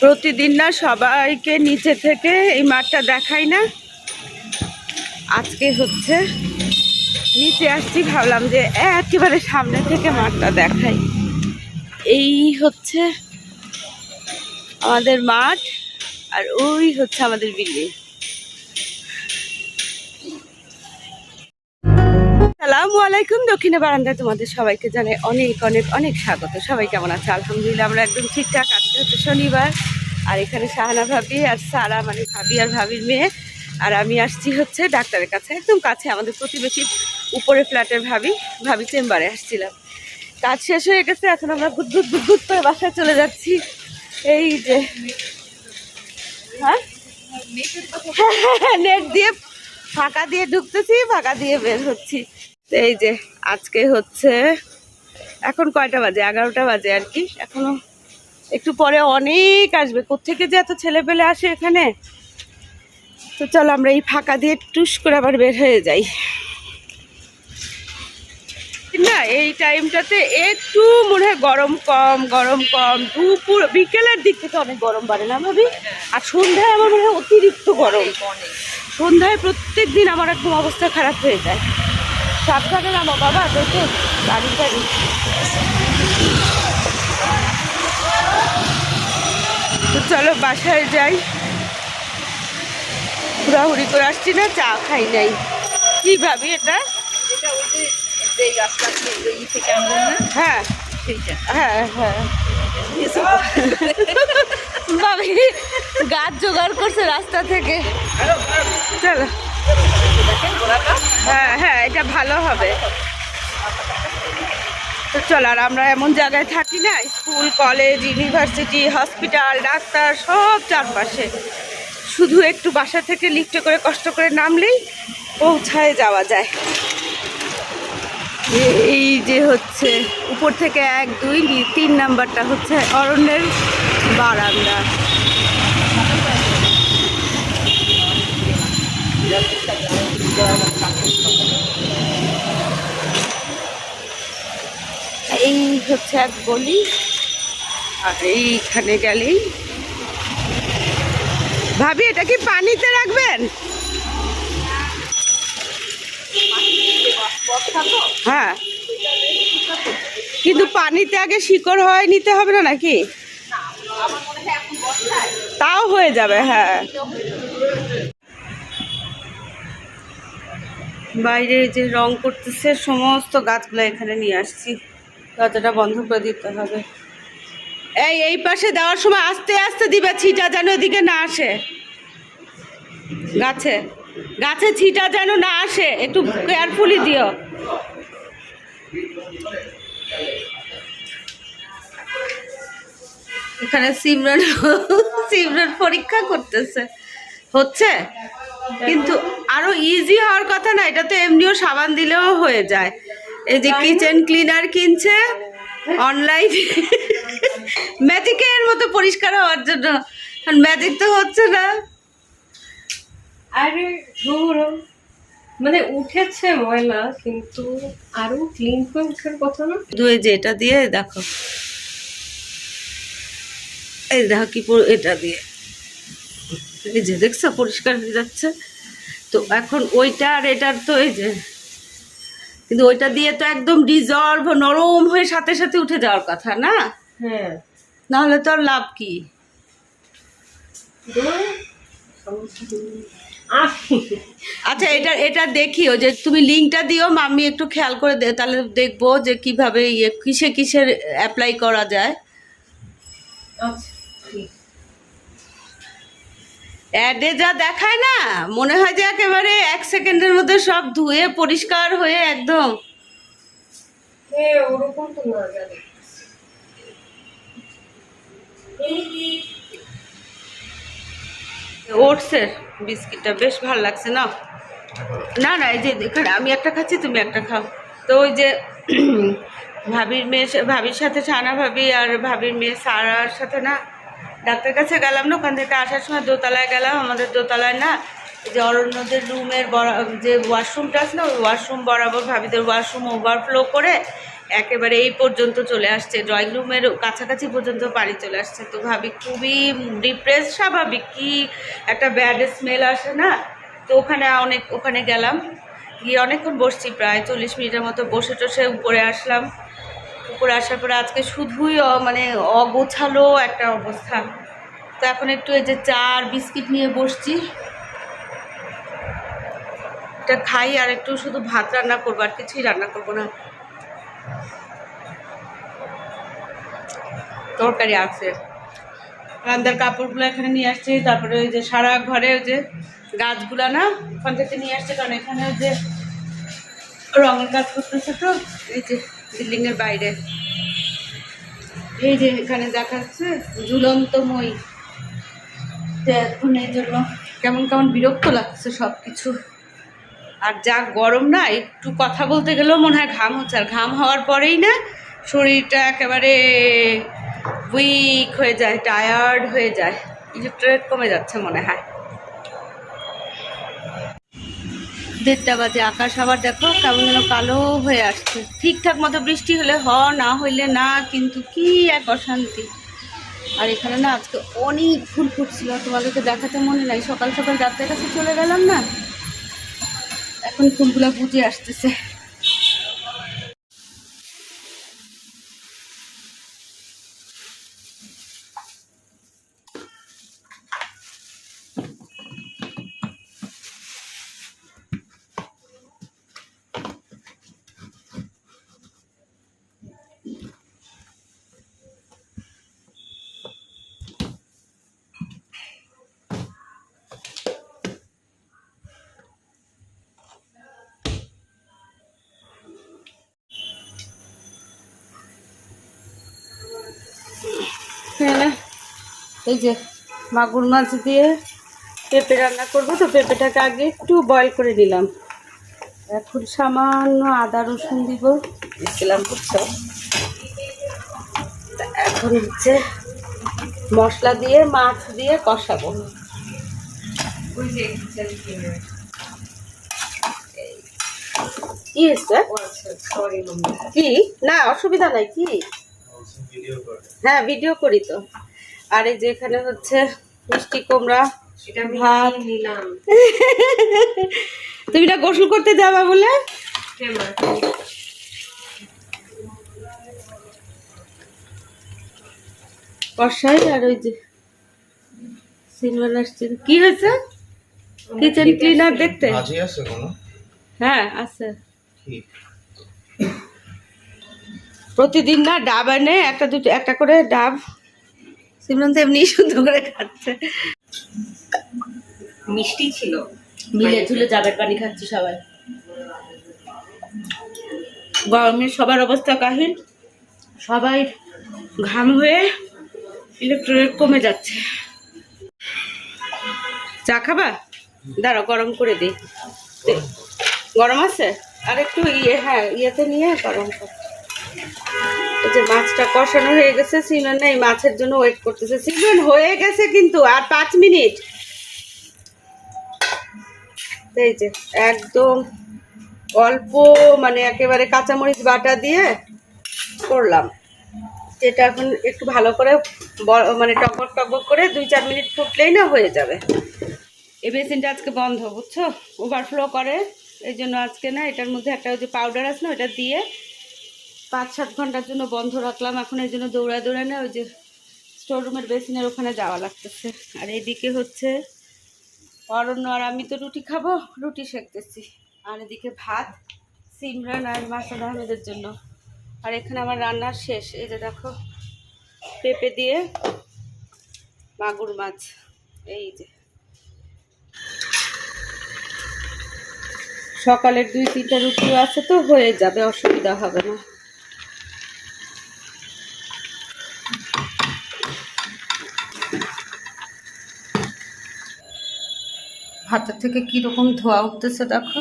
প্রতিদিন না সবাইকে নিচে থেকে এই মাঠটা দেখাই না। আজকে হচ্ছে নিচে আসছি, ভাবলাম যে একেবারে সামনে থেকে মাঠটা দেখাই। এই হচ্ছে আমাদের মাঠ আর ওই হচ্ছে আমাদের বিল্ডিং। সালামু আলাইকুম। দক্ষিণে বারান্দায় তোমাদের সবাইকে জানাই অনেক অনেক অনেক স্বাগত। সবাই কেমন আছে? আলহামদুলিল্লাহ, আমরা একদম ঠিকঠাক। আজকে হচ্ছে শনিবার, আর এখানে শাহানা ভাবি আর সারা মানে ভাবি আর ভাবির মেয়ে। আর আমি আসছি হচ্ছে ডাক্তারের কাছে, একদম কাছে, আমাদের প্রতিবেশী উপরে ফ্ল্যাটের ভাবি ভাবি চেম্বারে আসছিলাম। কাজ শেষ হয়ে গেছে, এখন আমরা গুদগুদ গুদগুদ করে বাসায় চলে যাচ্ছি। এই যে হ্যাঁ নেট দিয়ে ফাঁকা দিয়ে ঢুকতেছি, ফাঁকা দিয়ে বের হচ্ছি। এই যে, আজকে হচ্ছে এখন কয়টা বাজে? এগারোটা বাজে আর কি। এখনও একটু পরে অনেক আসবে। কোথেকে যে এত ছেলে পেলে আসে এখানে? তো চলো আমরা এই ফাঁকা দিয়ে টুস করে আবার বের হয়ে যাই। না, এই টাইমটাতে একটু মনে হয় গরম কম গরম কম। দুপুর, বিকেলের দিক থেকে অনেক গরম বাড়ে না ভাবি? আর সন্ধ্যায় আমার মনে হয় অতিরিক্ত গরম। সন্ধ্যায় প্রত্যেক দিন আমার একদম অবস্থা খারাপ হয়ে যায়। সাবধানে নামো বাবা দেখে গাড়ি গাড়ি তো চলো বাসায় যাই। ঘোরাঘুরি করে আসছি না চা খাই নাই। কি ভাবি এটা? হ্যাঁ। হ্যাঁ হ্যাঁ। ভাবি গাছ জোগাড় করছে রাস্তা থেকে। চলো। হ্যাঁ হ্যাঁ এটা ভালো হবে। তো চল, আর আমরা এমন জায়গায় থাকি না, school, college, university, hospital, doctor, সব চারপাশে। শুধু একটু বাসা থেকে লিফটে করে কষ্ট করে নামলেই পৌঁছায় যাওয়া যায়। এই যে হচ্ছে, উপর থেকে এক, দুই, তিন নাম্বারটা হচ্ছে অরণ্যের বারান্দা। এই হচ্ছে এক গলি। আর এইখানে গেলেই ভাবি, এটা কি পানিতে রাখবেন? হ্যাঁ। কিন্তু পানিতে আগে শিকড় হয় নিতে হবে না নাকি? তাও হয়ে যাবে হ্যাঁ। বাইরে যে রং করতেছে, সমস্ত গাছগুলো এখানে নিয়ে আসছি। দরজাটা বন্ধ করে দিতে হবে। এই এই পাশে দেওয়ার সময় আস্তে আস্তে দিবে ছিটা যেন এদিকে না আসে। গাছে গাছে ছিটা যেন না আসে, একটু কেয়ারফুলি দিও। এখানে সিমরন সিমরন পরীক্ষা করতেছে। হচ্ছে? কিন্তু আরও ইজি হওয়ার কথা না এটা তো এমনিও সাবান দিলেও হয়ে যায়। এই যে কিচেন ক্লিনার কিনছে অনলাইন ম্যাজিকের মতো পরিষ্কার হওয়ার জন্য। ম্যাজিক তো হচ্ছে না। আরে মানে উঠেছে ময়লা কিন্তু আরও ক্লিন করে উঠার কথা না। দুই যে এটা দিয়ে দেখো। এই দেখো কি এটা দিয়ে। এই যে দেখছ পরিষ্কার হয়ে যাচ্ছে। তো এখন ওইটা আর এটার তো এই যে কিন্তু ওইটা দিয়ে তো একদম ডিজলভ নরম হয়ে সাথে সাথে উঠে যাওয়ার কথা না? হ্যাঁ। নাহলে তো আর লাভ কি? আচ্ছা এটা এটা দেখিও যে তুমি লিঙ্কটা দিও আমি একটু খেয়াল করে দে তাহলে দেখব যে কীভাবে ইয়ে কিসে কিসের অ্যাপ্লাই করা যায়। আচ্ছা। অ্যাডে যা দেখায় না মনে হয় যে একেবারে এক সেকেন্ডের মধ্যে সব ধুয়ে পরিষ্কার হয়ে একদম। ওটসের বিস্কিটটা বেশ ভালো লাগছে না? না না এই যে এখানে আমি একটা খাচ্ছি তুমি একটা খাও। তো ওই যে ভাবির মেয়ে ভাবির সাথে সানা ভাবি আর ভাবির মেয়ে সারার সাথে না ডাক্তার কাছে গেলাম না, ওখান থেকে আসার সময় দোতলায় গেলাম, আমাদের দোতলায় না যে অরণ্যদের রুমের যে ওয়াশরুমটা আছে না, ওই ওয়াশরুম বরাবর ভাবিদের ওয়াশরুম ওভারফ্লো করে একেবারে এই পর্যন্ত চলে আসছে ড্রয়িং রুমের কাছাকাছি পর্যন্ত পানি চলে আসছে। তো ভাবি খুবই ডিপ্রেস স্বাভাবিক, কি একটা ব্যাড স্মেল আসে না? তো ওখানে অনেক, ওখানে গেলাম, গিয়ে অনেকক্ষণ বসছি, প্রায় চল্লিশ মিনিটের মতো বসে টসে উপরে আসলাম। উপরে আসার পরে আজকে শুধুই মানে অগোছালো একটা অবস্থা। তো এখন একটু এই যে চা আর বিস্কিট নিয়ে বসছি। এটা খাই আর একটু শুধু ভাত রান্না করব, আর কিছুই রান্না করব না। তরকারি আছে। রান্নার কাপড়গুলো এখানে নিয়ে আসছে, তারপরে ওই যে সারা ঘরে ওই যে গাছগুলা না, ওখান থেকে নিয়ে আসছে, কারণ এখানে ওই যে রঙের কাজ করতেছে তো, এই যে বিল্ডিংয়ের বাইরে। এই যে এখানে দেখাচ্ছে ঝুলন্ত মই এখন এই জন্য কেমন কেমন বিরক্ত লাগছে সব কিছু আর যা গরম না, একটু কথা বলতে গেলেও মনে হয় ঘাম হচ্ছে। আর ঘাম হওয়ার পরেই না শরীরটা একেবারে উইক হয়ে যায় টায়ার্ড হয়ে যায়। ইলেকট্রিক কমে যাচ্ছে মনে হয়। দেড়টা বাজে, আকাশ আবার দেখো কেমন যেন কালো হয়ে আসছে। ঠিকঠাক মতো বৃষ্টি হলে হ, না হইলে না, কিন্তু কি এক অশান্তি। আর এখানে না আজকে অনেক ফুল ফুটছিল, তোমাদেরকে দেখাতে মনে নাই। সকাল সকাল যাত্রার কাছে চলে গেলাম না, এখন ফুলগুলো বুঝে আসতেছে এখানে এই যে মাগুর মাছ দিয়ে পেঁপে রান্না করব। তো পেঁপেটাকে আগে একটু বয়ল করে নিলাম। এখন সামান্য আদা রসুন দিব। দিচ্ছিলাম বুঝছ? এখন হচ্ছে মশলা দিয়ে মাছ দিয়ে কষাবো। কি মাম্মা কি না অসুবিধা নাই কি? হ্যাঁ ভিডিও করি তো। আর এই যে এখানে হচ্ছে মিষ্টি কুমড়া এটা ভাত। নিলাম। তুমি না গোসল করতে যাবা বলে? হ্যাঁ কষাই আর ওই যে সিলভার কি হয়েছে? কিচেন ক্লিনার দেখতে? হ্যাঁ আছে। প্রতিদিন না ডাব আনে একটা দুটো একটা করে ডাব। সিমরন তো এমনি সুন্দর করে খাচ্ছে। মিষ্টি ছিল। মিলে ঝুলে ডাবের পানি খাচ্ছি সবাই। গরমে সবার অবস্থা কাহিল। সবাই ঘাম হয়ে ইলেকট্রিক কমে যাচ্ছে। চা খাবা? দাঁড়াও গরম করে দিই। গরম আছে? আর একটু ইয়ে হ্যাঁ ইয়েতে নিয়ে গরম কর। যে মাছটা কষানো হয়ে গেছে সিমন এই মাছের জন্য ওয়েট করতেছে। সিমন হয়ে গেছে কিন্তু, আর পাঁচ মিনিট। এই যে একদম অল্প মানে একেবারে কাঁচামরিচ বাটা দিয়ে করলাম। যেটা এখন একটু ভালো করে মানে টকবক টকবক করে দুই চার মিনিট ফুটলেই না হয়ে যাবে। এই বেসিনটা আজকে বন্ধ, বুঝছ? ওভারফ্লো করে। এই জন্য আজকে না এটার মধ্যে একটা যে পাউডার আছে না ওটা দিয়ে পাঁচ সাত ঘণ্টার জন্য বন্ধ রাখলাম। এখন এই জন্য দৌড়া দৌড়া না ওই যে স্টোর রুমের বেসিনের ওখানে যাওয়া লাগতেছে। আর এদিকে হচ্ছে অরণ্য আর আমি তো রুটি খাব, রুটি সেকতেছি। আর এদিকে ভাত, সিমরান আর মাসাদ আহমেদের জন্য। আর এখানে আমার রান্নার শেষ। এই যে দেখো, পেঁপে দিয়ে মাগুর মাছ। এই যে। সকালের দুই তিনটা রুটিও আছে তো, হয়ে যাবে, অসুবিধা হবে না। হাতের থেকে কীরকম ধোয়া উঠতেছে দেখো।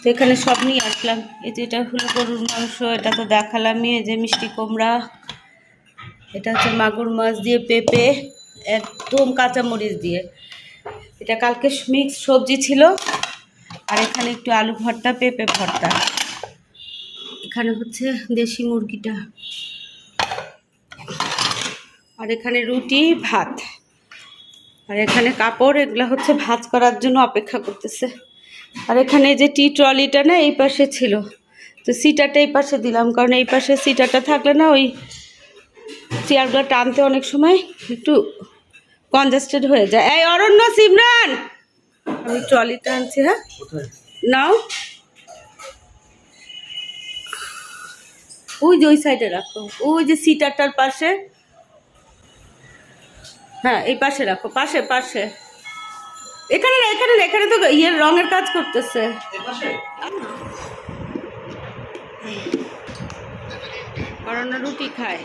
তো এখানে সব নিয়ে আসলাম। এই যে এটা হলো গরুর মাংস, এটা তো দেখালামই এই যে মিষ্টি কুমড়া। এটা হচ্ছে মাগুর মাছ দিয়ে পেঁপে, একদম কাঁচামরিচ দিয়ে। এটা কালকে মিক্স সবজি ছিল, আর এখানে একটু আলু ভর্তা, পেঁপে ভর্তা। এখানে হচ্ছে দেশি মুরগিটা। আর এখানে রুটি, ভাত। আর এখানে কাপড় এগুলো হচ্ছে ভাজ করার জন্য অপেক্ষা করতেছে। আর এখানে যে টি ট্রলিটা না এই পাশে ছিল। তো সিটারটা এই পাশে দিলাম কারণ এই পাশে সিটারটা থাকলে না ওই চেয়ারগুলো টানতে অনেক সময় একটু কনজেস্টেড হয়ে যায়। এই অরণ্য সিমরান আমি ট্রলিটা আনছি হ্যাঁ? নাও। ওই যে ওই সাইডে রাখো। ওই যে সিটারটার পাশে হ্যাঁ এই পাশে রাখো, পাশে পাশে। এখানে না এখানে না, এখানে তো ইয়ের রঙের কাজ করতেছে। অরণ্য রুটি খায়।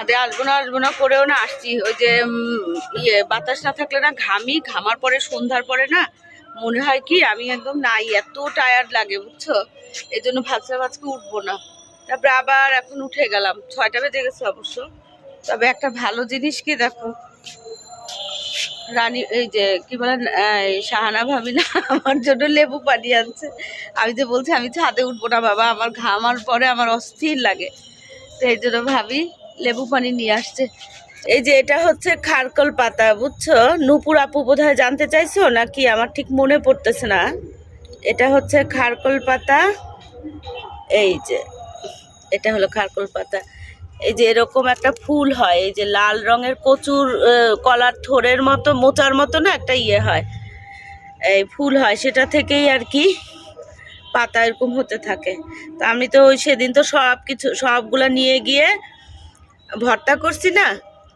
আরে আসব না আসব না, করেও না আসছি। ওই যে ইয়ে বাতাস না থাকলে না ঘামি, ঘামার পরে, সন্ধ্যার পরে না মনে হয় কি, আমি একদম নাই, এত টায়ার্ড লাগে, বুঝছ? এই জন্য ভাবছিলাম আজকে উঠবো না। তারপরে আবার এখন উঠে গেলাম, ছয়টা বেজে গেছে অবশ্য। তবে একটা ভালো জিনিস কি দেখো, রানী, এই যে, কি বলেন এই শাহানা ভাবি না, আমার জন্য লেবু পানি আনছে। আমি যে বলছি, আমি ছাদে উঠবো না বাবা, আমার ঘামার পরে আমার অস্থির লাগে। তো এই জন্য ভাবি লেবু পানি নিয়ে আসছে। এই যে এটা হচ্ছে খারকল পাতা, বুঝছ? নুপুর আপু বোধহয় জানতে চাইছো নাকি আমার ঠিক মনে পড়তেছে না? এটা হচ্ছে খারকল পাতা। এই যে, এটা হলো খারকল পাতা। এই যে এরকম একটা ফুল হয়, এই যে লাল রঙের কচুর কলার থোরের মতো, মোচার মতো না একটা ইয়ে হয়। এই ফুল হয়, সেটা থেকেই আর কি পাতা এরকম হতে থাকে। তা আমি তো ওই সেদিন তো সব কিছু সবগুলো নিয়ে গিয়ে ভর্তা করছি না?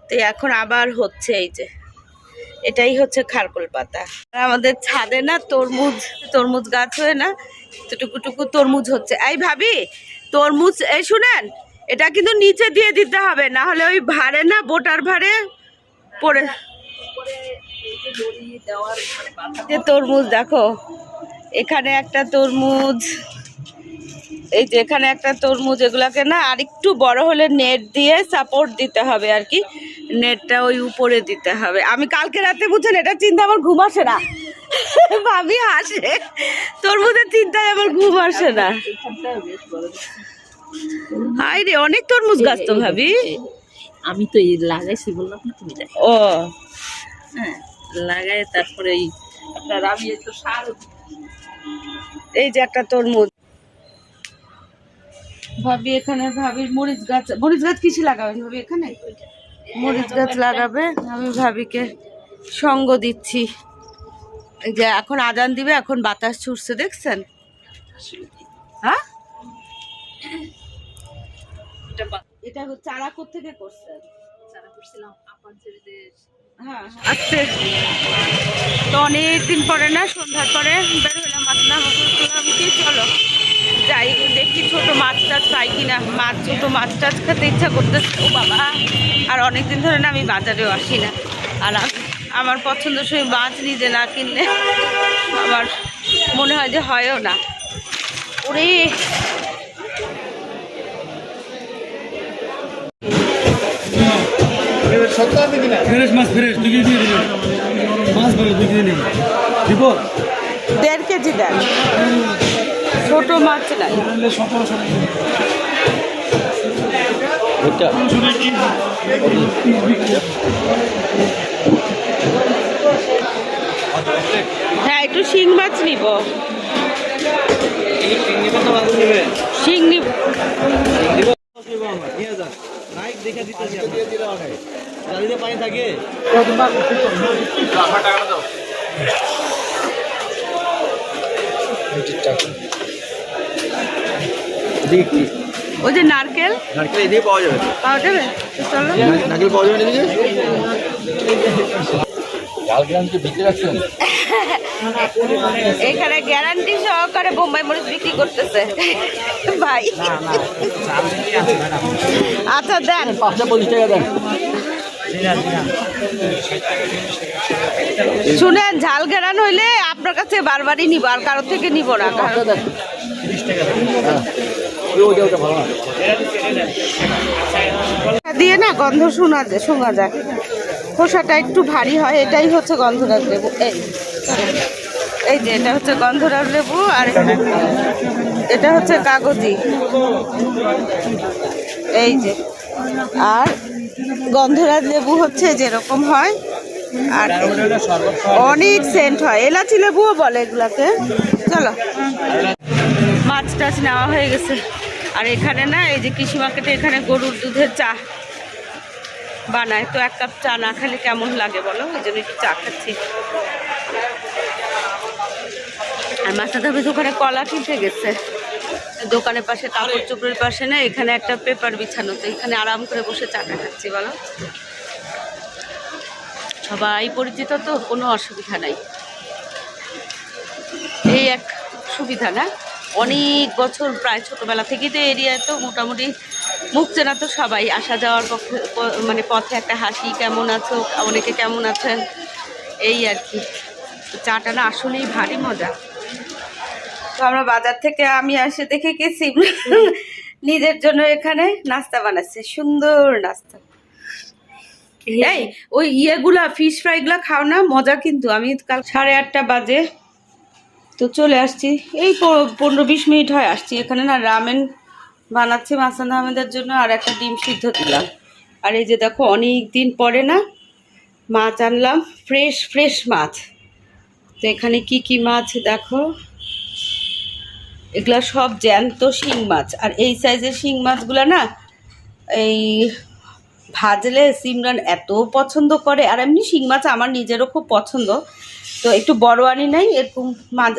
তো এখন আবার হচ্ছে এই যে, এটাই হচ্ছে খারকোল পাতা। আমাদের ছাদে না তরমুজ তরমুজ গাছ হয়ে না টুকু টুকু তরমুজ হচ্ছে। এই ভাবি, তরমুজ, এই শুনেন, এটা কিন্তু নিচে দিয়ে দিতে হবে, না হলে ওই ভাড়ে না বোটার ভাড়ে পরে তরমুজ দেখো, এখানে একটা তরমুজ এই যে এখানে একটা তরমুজ এগুলাকে না আরেকটু বড় হলে নেট দিয়ে সাপোর্ট দিতে হবে আর কি। নেটটা ওই উপরে দিতে হবে। আমি কালকে রাতে বুঝছেন এটা চিন্তা আমার ঘুম আসে না। ভাবি হাসে। তরমুজের চিন্তায় আমার ঘুম আসে না। হাই রে অনেক তরমুজ গাছ তো ভাবি। আমি তো এই লাগাইছি বললাম না তুমি ও। হ্যাঁ লাগাই তারপরে এই আমি তো সার এই যে একটা তরমুজ। ভাবি এখানে ভাবির মরিচ গাছ মরিচ গাছ কিছু লাগাবেন ভাবি এখানে? মরিচ গাছ লাগাবে আমি ভাবিকে সঙ্গ দিচ্ছি। এই যে এখন আজান দিবে এখন বাতাস ছুটছে দেখছেন? হ্যাঁ? এটা চারা থেকে করছেন যারা করছিলাম ছেলেদের হ্যাঁ আজকে তো অনেক দিন পরে না সন্ধ্যার পরে বের হলাম আসলাম। কি চলো। যাই দেখি ছোট মাছ টাছ পাই কিনা। মাছ ছোটো মাছ টাছ খেতে ইচ্ছা করতেছে। ও বাবা আর অনেক দিন ধরে না আমি বাজারেও আসি না। আর আম- আমার পছন্দসই মাছ নিজে না কিনলে আমার মনে হয় যে হয়ও না। ওরে! ফ্রেশ মাছ ফ্রেশ দুই কেজি দিয়ে মাছ ভালো দুই কেজি দিব দেড় কেজি দেন। ছোট মাছ নাই। হ্যাঁ একটু শিং মাছ নিব। শিং নিব। পানি থাকে। ওই যে নারকেল। নারকেল এদিকে পাওয়া যাবে পাওয়া যাবে? চলো। নারকেল পাওয়া যাবে এদিকে? এখানে গ্যারান্টি সহকারে বোম্বাই মরিচ বিক্রি করতেছে। ভাই। আচ্ছা দেন। পাঁচটা পঁচিশ টাকা দেন। শুনেন ঝাল ঘেরান হইলে আপনার কাছে বারবারই নিব আর কারোর থেকে নিব না কারণ দেন। দিয়ে না গন্ধ শোনা যায় শোনা যায়। খোসাটা একটু ভারী হয়, এটাই হচ্ছে গন্ধরাজ লেবু। এই এই যে, এটা হচ্ছে গন্ধরাজ লেবু আর এটা হচ্ছে কাগজি। এই যে, আর গন্ধরাজ লেবু হচ্ছে যেরকম হয়, আর অনেক সেন্ট হয়। এলাচি লেবুও বলে এগুলাকে। চলো। মাছ টাছ নেওয়া হয়ে গেছে। আর এখানে না, এই যে কৃষি মার্কেটে এখানে গরুর দুধের চা বানায়। তো এক কাপ চা না খেলে কেমন লাগে বলো? ওই জন্য একটু চা খাচ্ছি। আর মাস্টার দাবি দোকানে কলা কিনতে গেছে। দোকানের পাশে, কাপড় চোপড়ের পাশে না, এখানে একটা পেপার বিছানো। তো এখানে আরাম করে বসে চাটা খাচ্ছি, বলো। সবাই পরিচিত তো, কোনো অসুবিধা নাই। এই এক সুবিধা না? অনেক বছর প্রায় ছোটোবেলা থেকেই তো এরিয়ায় তো মোটামুটি মুখ চেনা তো সবাই। আসা যাওয়ার পক্ষে মানে পথে একটা হাসি, কেমন আছো? অনেকে কেমন আছেন? এই আর কি। চাটা না আসলেই ভারী মজা। তো আমরা বাজার থেকে আমি আসে দেখে গেছি। নিজের জন্য এখানে নাস্তা বানাচ্ছে। সুন্দর নাস্তা। এই, ওই ইয়েগুলা ফিশ ফ্রাইগুলা খাও না, মজা কিন্তু। আমি কাল সাড়ে আটটা বাজে তো চলে আসছি। এই পনেরো বিশ মিনিট হয় আসছি। এখানে না রামেন বানাচ্ছি মাসান আহমেদের জন্য আর একটা ডিম সিদ্ধ দিলাম। আর এই যে দেখো অনেক দিন পরে না মাছ আনলাম। ফ্রেশ ফ্রেশ মাছ। তো এখানে কি কি মাছ দেখো? এগুলা সব জ্যান্ত শিং মাছ। আর এই সাইজের শিং মাছগুলো না এই ভাজলে সিমরান এত পছন্দ করে। আর এমনি শিং মাছ আমার নিজেরও খুব পছন্দ। তো একটু বড় আনি নাই, এরকম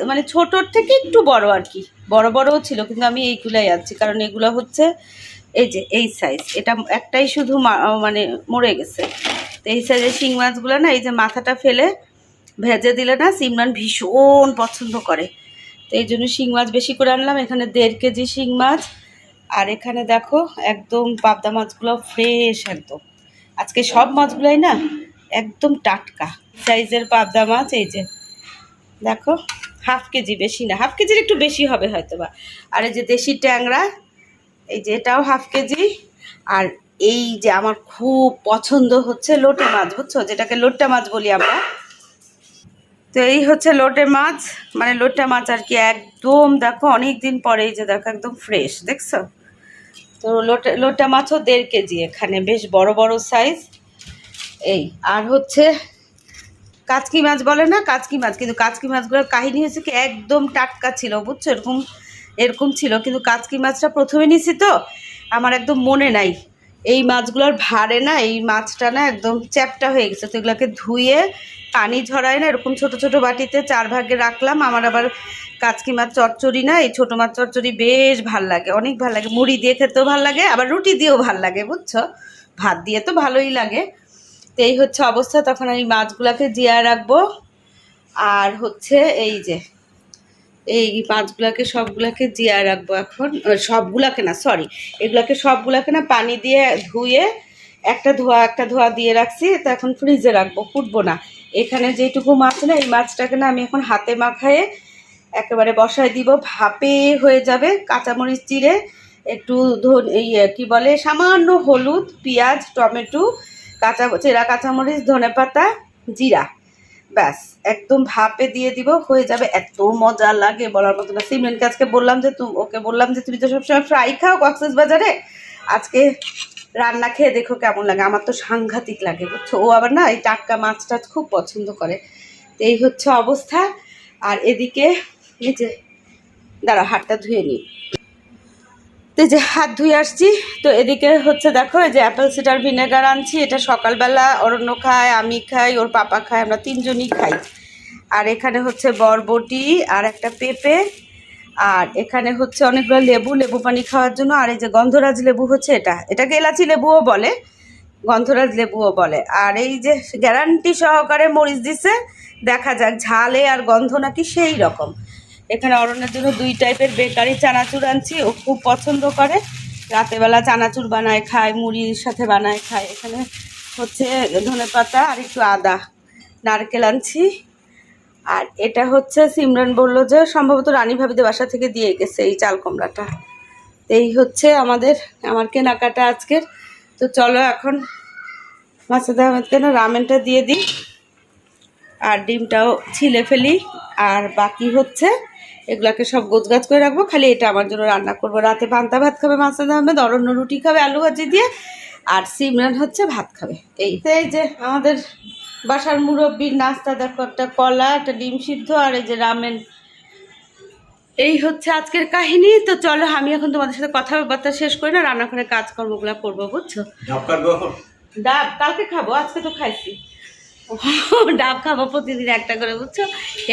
মানে ছোটোর থেকে একটু বড় আর কি। বড় বড়ও ছিল, কিন্তু আমি এইগুলাই আনছি, কারণ এগুলো হচ্ছে এই যে, এই সাইজ এটা একটাই শুধু মানে মরে গেছে। তো এই সাইজের শিং মাছগুলো না, এই যে মাথাটা ফেলে ভেজে দিলে না, সিমরান ভীষণ পছন্দ করে। তো এই জন্য শিং মাছ বেশি করে আনলাম, এখানে দেড় কেজি শিং মাছ। আর এখানে দেখো, একদম পাবদা মাছগুলো ফ্রেশ একদম। আজকে সব মাছগুলোই না একদম টাটকা। সাইজের পাবদা মাছ, এই যে, দেখো, হাফ কেজি বেশি না, হাফ কেজির একটু বেশি হবে হয়তো বা আর এই যে দেশি ট্যাংরা, এই যে এটাও হাফ কেজি। আর এই যে আমার খুব পছন্দ হচ্ছে লোটে মাছ, বুঝছ? যেটাকে লোট্টা মাছ বলি আমরা। তো এই হচ্ছে লোটে মাছ মানে লোটে মাছ আর কি একদম, দেখো অনেক দিন পরে এই যে, দেখো, একদম ফ্রেশ দেখছ? তো লোটে, লোটা মাছও দেড় কেজি এখানে, বেশ বড় বড় সাইজ এই, আর হচ্ছে কাচকি মাছ বলে না? কাচকি মাছ, কিন্তু কাচকি মাছগুলোর কাহিনী হচ্ছে কি একদম টাটকা ছিল, বুঝছ? এরকম এরকম ছিল, কিন্তু কাচকি মাছটা প্রথমে নিছি তো, আমার একদম মনে নাই। এই মাছগুলোর ভারে না, এই মাছটা না একদম চ্যাপটা হয়ে গেছে, তো এগুলোকে ধুয়ে পানি ঝরায় না, এরকম ছোট ছোট বাটিতে চার ভাগে রাখলাম। আমার আবার কাচকি মাছ চচ্চড়ি না, এই ছোটো মাছ চচ্চড়ি বেশ ভালো লাগে, অনেক ভালো লাগে। মুড়ি দিয়ে খেতেও ভালো লাগে, আবার রুটি দিয়েও ভালো লাগে, বুঝছ? ভাত দিয়ে তো ভালোই লাগে। তো এই হচ্ছে অবস্থা, তখন আমি মাছগুলাকে জিয়া রাখব। আর হচ্ছে এই যে, এই মাছগুলাকে সবগুলাকে জিয়া রাখব এখন। সবগুলাকে না সরি এগুলাকে সবগুলাকে না পানি দিয়ে ধুয়ে একটা ধোয়া একটা ধোয়া দিয়ে রাখছি, তো এখন ফ্রিজে রাখব, ফুটবো না। এখানে যেটুকু মাছ না, এই মাছটাকে না আমি এখন হাতে মাখায়ে একেবারে বসায় দিব, ভাপে হয়ে যাবে, কাঁচামরিচ চিড়ে, একটু ধন এই কি বলে, সামান্য হলুদ, পেঁয়াজ, টমেটো কাঁচা চেরা, কাঁচামরিচ, ধনে পাতা, জিরা। ব্যাস, একদম ভাপে দিয়ে দিব, হয়ে যাবে এত মজা লাগে বলার মতো না। সিমরেনকে আজকে বললাম যে তুমি ওকে বললাম যে, তুমি তো সবসময় ফ্রাই খাও কক্সেস বাজারে? আজকে রান্না খেয়ে দেখো কেমন লাগে। আমার তো সাংঘাতিক লাগে, বুঝছ? ও আবার না এই টাটকা মাছ টাছ খুব পছন্দ করে। তো এই হচ্ছে অবস্থা। আর এদিকে এই যে দাঁড়া হাতটা ধুয়ে নিই। তো যে হাত ধুয়ে আসছি, তো এদিকে হচ্ছে দেখো, এই যে অ্যাপেল সিডার ভিনেগার আনছি, এটা সকালবেলা অরণ্য খায়, আমি খাই, ওর পাপা খায়, আমরা তিনজনই খাই। আর এখানে হচ্ছে বরবটি আর একটা পেঁপে, আর এখানে হচ্ছে অনেকগুলো লেবু লেবু পানি খাওয়ার জন্য, আর এই যে গন্ধরাজ লেবু হচ্ছে এটা। এটাকে এলাচি লেবুও বলে, গন্ধরাজ লেবুও বলে। আর এই যে গ্যারান্টি সহকারে মরিচ দিছে, দেখা যাক ঝালে আর গন্ধ নাকি সেই রকম। এখানে অরণ্যের জন্য দুই টাইপের বেকারি চানাচুর আনছি, ও খুব পছন্দ করে। রাতেবেলা চানাচুর বানায়, খায়, মুড়ির সাথে বানায়, খায়। এখানে হচ্ছে ধনে পাতা আর একটু আদা, নারকেল আনছি। আর এটা হচ্ছে সিমরান বলল যে, সম্ভবত রানী ভাবিদের বাসা থেকে দিয়ে গেছে এই চাল কুমড়াটা তো এই হচ্ছে আমাদের, আমার কেনাকাটা আজকের। তো চলো এখন মাসাদ আহমেদকে না রামেনটা দিয়ে দিই। আর ডিমটাও ছিলে ফেলি। আর বাকি হচ্ছে এগুলাকে সব গোছগাছ করে রাখব। খালি এটা আমার জন্য রান্না করব। রাতে পান্তা ভাত খাবে মাসাদ আহমেদ অরণ্য রুটি খাবে আলু ভাজি দিয়ে আর সিমরান হচ্ছে ভাত খাবে। এই এই যে আমাদের বাসার মুরব্বির নাস্তা দেখো একটা কলা একটা ডিম সিদ্ধ আর এই যে রামেন। এই হচ্ছে আজকের কাহিনী। তো চলো আমি এখন তোমাদের সাথে কথাবার্তা শেষ করি না রান্নাঘরে কাজকর্মগুলো করব বুঝছ? ডাব কালকে খাব আজকে তো খাইছি। ডাব খাব প্রতিদিন একটা করে, বুঝছ?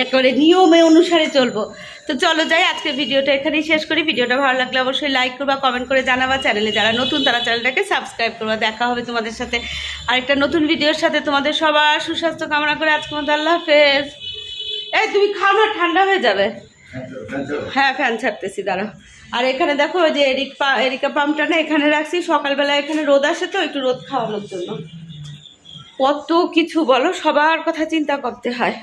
একেবারে নিয়মে অনুসারে চলবো। তো চলো যাই, আজকে ভিডিওটা এখানেই শেষ করি। ভিডিওটা ভালো লাগলে অবশ্যই লাইক করবা কমেন্ট করে জানাবা। চ্যানেলে যারা নতুন, তারা চ্যানেলটাকে সাবস্ক্রাইব করবা। দেখা হবে তোমাদের সাথে আরেকটা নতুন ভিডিওর সাথে। তোমাদের সবার সুস্বাস্থ্য কামনা করে আজকে মতো আল্লাহ হাফেজ। এই, তুমি খাও না, ঠান্ডা হয়ে যাবে। হ্যাঁ ফ্যান ছাড়তেছি দাঁড়া আর এখানে দেখো যে এরিক পা, এরিকা পাম্পটা না, এখানে রাখছি। সকালবেলা এখানে রোদ আসে তো, একটু রোদ খাওয়ানোর জন্য। কত কিছু বলো সবার কথা চিন্তা করতে হয়।